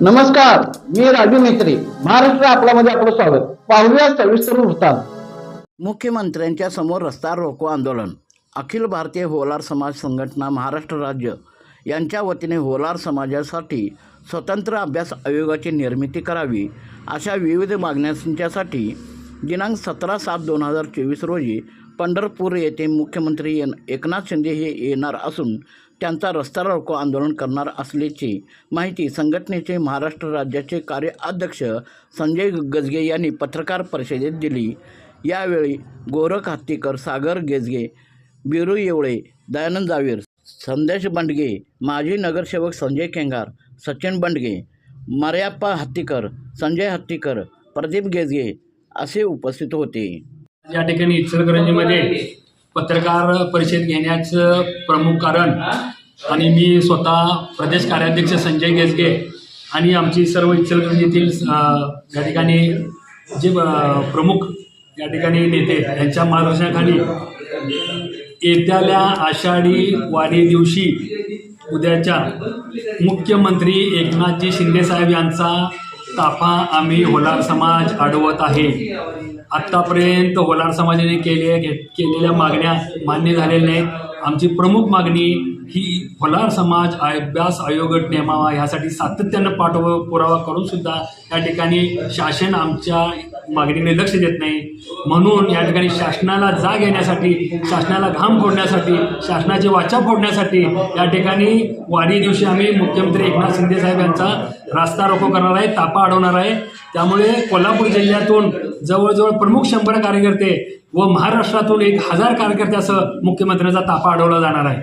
नमस्कार मी राजू मेत्री महाराष्ट्र आपल्यामध्ये आपलं स्वागत. पाहूया सविस्तर वृत्तांत. मुख्यमंत्र्यांच्या समोर रस्ता रोको आंदोलन. अखिल भारतीय होलार समाज संघटना महाराष्ट्र राज्य यांच्या वतीने होलार समाजासाठी स्वतंत्र अभ्यास आयोगाची निर्मिती करावी अशा विविध मागण्यांच्यासाठी दिनांक सतरा सात दोन हजार चोवीस रोजी पंढरपूर येथे मुख्यमंत्री एन एकनाथ शिंदे हे येणार असून त्यांचा रस्ता रोको आंदोलन करणार असल्याची माहिती संघटनेचे महाराष्ट्र राज्याचे कार्याध्यक्ष संजय गजगे यांनी पत्रकार परिषदेत दिली. यावेळी गोरख हत्तीकर सागर गेजगे बिरू येवळे दयानंद जावीर संदेश बंडगे माजी नगरसेवक संजय केंगार सचिन बंडगे मर्याप्पा हत्तीकर संजय हत्तीकर प्रदीप गेजगे असे उपस्थित होते. या ठिकाणी इचलकरंजीमध्ये पत्रकार परिषद घेण्याचं प्रमुख कारण आणि मी स्वतः प्रदेश कार्याध्यक्ष संजय गेसगे आणि आमची सर्व इचलकरंजीतील या ठिकाणी जे प्रमुख या ठिकाणी नेते यांच्या मार्गदर्शनाखाली येत्याल्या आषाढी वारी दिवशी उद्याच्या मुख्यमंत्री एकनाथजी शिंदेसाहेब यांचा ताफा आम्ही होलार समाज अडवत आहे. आत्तापर्यंत होलार समाजाने केले घेत केलेल्या मागण्या मान्य झालेल्या नाहीत. आमची प्रमुख मागणी ही होलार समाज अभ्यास आयोग नेमावा ह्यासाठी सातत्यानं पाठव पुरावा करून सुद्धा या ठिकाणी शासन आमच्या मागणीने लक्ष देत नाही. म्हणून या ठिकाणी शासनाला जाग येण्यासाठी शासनाला घाम फोडण्यासाठी शासनाची वाचा फोडण्यासाठी या ठिकाणी वारी दिवशी आम्ही मुख्यमंत्री एकनाथ शिंदे साहेब यांचा रास्ता रोको करणार आहे तापा अडवणार आहे. त्यामुळे कोल्हापूर जिल्ह्यातून जवळजवळ प्रमुख शंभर कार्यकर्ते व महाराष्ट्रातून एक हजार कार्यकर्त्यासह मुख्यमंत्र्यांचा तापा अडवला जाणार आहे.